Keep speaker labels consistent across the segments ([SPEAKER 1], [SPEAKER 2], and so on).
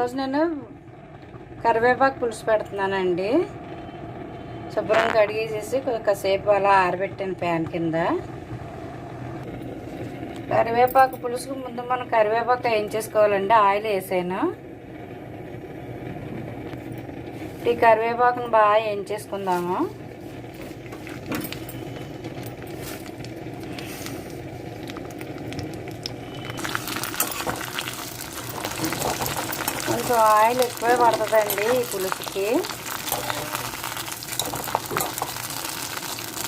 [SPEAKER 1] ఈరోజు నేను కరివేపాకు పులుసు పెడుతున్నానండి. శుభ్రం కడిగేసేసి కాసేపు అలా ఆరబెట్టాను ప్యాన్ కింద. కరివేపాకు పులుసుకు ముందు మనం కరివేపాకు ఏం చేసుకోవాలండి ఆయిల్ వేసాను. ఈ కరివేపాకును బాగా ఏం కొంచెం ఆయిల్ ఎక్కువే పడుతుందండి ఈ పులుసుకి.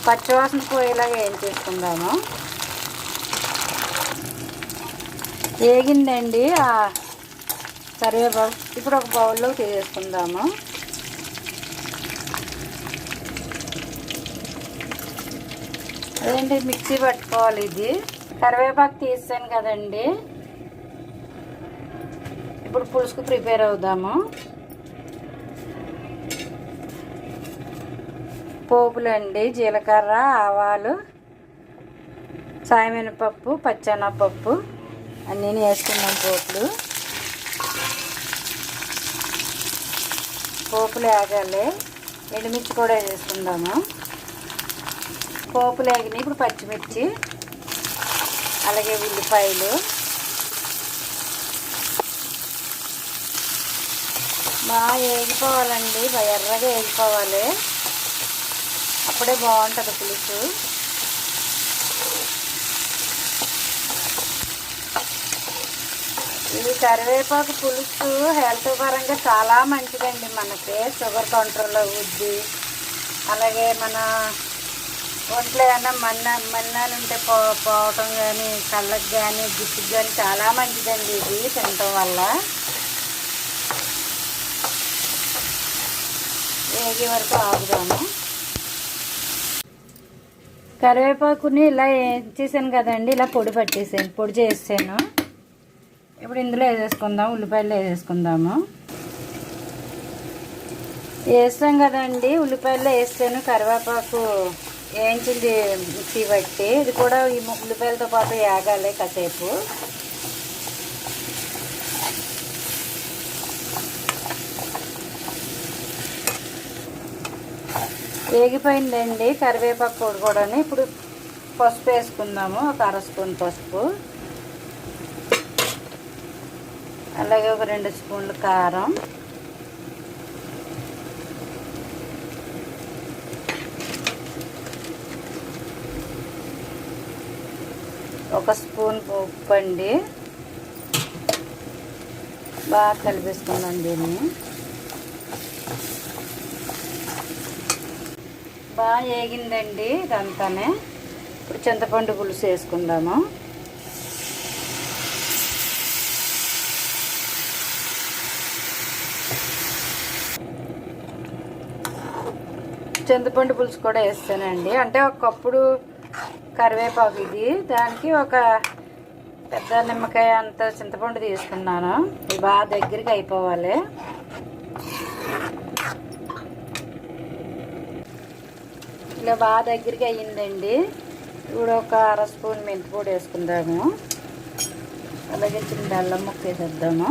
[SPEAKER 1] పచ్చివాసన పోయేలాగా ఏం చేసుకుందాము. వేగిందండి ఆ కరివేపాకు. ఇప్పుడు ఒక బౌల్లో తీసేసుకుందాము. అదేంటి మిక్సీ పట్టుకోవాలి ఇది. కరివేపాకు తీసాను కదండి. ఇప్పుడు పులుసుకు ప్రిపేర్ అవుదాము. పోపులండి జీలకర్ర ఆవాలు సాయమినపప్పు పచ్చెనపప్పు అన్నీ వేసుకున్నాం పోపులు. పోపులు వేగాలి ఎండుమిర్చి కూడా వేసుకుందాము. పోపులు వేగినాయి ఇప్పుడు పచ్చిమిర్చి అలాగే ఉల్లిపాయలు. బాగా వేగిపోవాలండి బాగా ఎర్రగా వేగిపోవాలి అప్పుడే బాగుంటుంది పులుసు. ఇది కరివేపాకు పులుసు హెల్త్ పరంగా చాలా మంచిదండి మనకి. షుగర్ కంట్రోల్ అవుద్ది అలాగే మన ఒంట్లో ఏమైనా మన్న మన్నాలు ఉంటే పో పోవటం కానీ కళ్ళకి కానీ జుట్టుకి కానీ చాలా మంచిదండి ఇది తినటం వల్ల. వేగే వరకు ఆగుదాము. కరివేపాకుని ఇలా చేశాను కదండి ఇలా పొడి పట్టేసాను పొడి చేసాను ఇప్పుడు ఇందులో వేసేసుకుందాం ఉల్లిపాయలు వేసేసుకుందాము. వేస్తాం కదండి ఉల్లిపాయలు వేస్తాను కరివేపాకు వేయించింది మిక్సీ బట్టి ఇది కూడా ఈ ఉల్లిపాయలతో పాటు వేగాలి కాసేపు. వేగిపోయిందండి. కరివేపాకు కూడా ఇప్పుడు పసుపు వేసుకుందాము. ఒక అర స్పూన్ పసుపు. అలాగే ఒక రెండు స్పూన్లు కారం. ఒక స్పూన్ ఉప్పు అండి బాగా కలిపేసుకుందాం దీన్ని. బాగా వేగిందండి ఇదంతానే. ఇప్పుడు చింతపండు పులుసు వేసుకుందాము. చింతపండు పులుసు కూడా వేస్తానండి. అంటే ఒకప్పుడు కరివేపాకు ఇది. దానికి ఒక పెద్ద నిమ్మకాయ అంత చింతపండు తీసుకున్నాను. ఇది బాగా దగ్గరికి అయిపోవాలి. ఇలా బాగా దగ్గరికి అయ్యిందండి. ఇప్పుడు ఒక అర స్పూన్ మెంతిపొడి వేసుకుందాము. అలాగే చిన్న బెల్లం ముక్క వేసేద్దాము.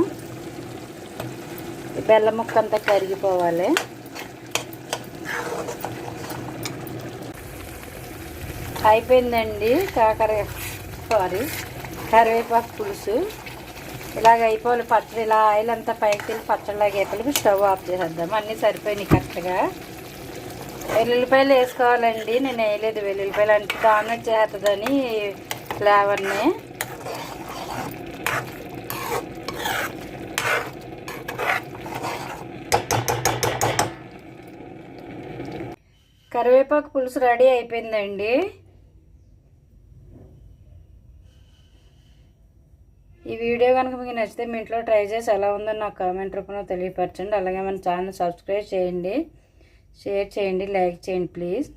[SPEAKER 1] ఈ బెల్లం ముక్క అంతా కరిగిపోవాలి. అయిపోయిందండి కాకర సారీ కరివేపాకు పులుసు. ఇలాగ అయిపోవాలి పచ్చడి ఇలా ఆయిల్ అంతా పైకి వెళ్ళి పచ్చడిలాగా అయిపోయి స్టవ్ ఆఫ్ చేసేద్దాం. అన్నీ సరిపోయినాయి కరెక్ట్గా. వెల్లుల్లిపాయలు వేసుకోవాలండి. నేను వేయలేదు వెల్లుల్లిపాయలు. అంటే డామినేట్ చేస్తుందని ఫ్లేవర్ని కరివేపాకు పులుసు రెడీ అయిపోయిందండి. ఈ వీడియో కనుక మీకు నచ్చితే మీ ఇంట్లో ట్రై చేసి ఎలా ఉందో నాకు కామెంట్ రూపంలో తెలియపరచండి. అలాగే మన ఛానల్ సబ్స్క్రైబ్ చేయండి. షేర్ చేయండి లైక్ చేయండి ప్లీజ్.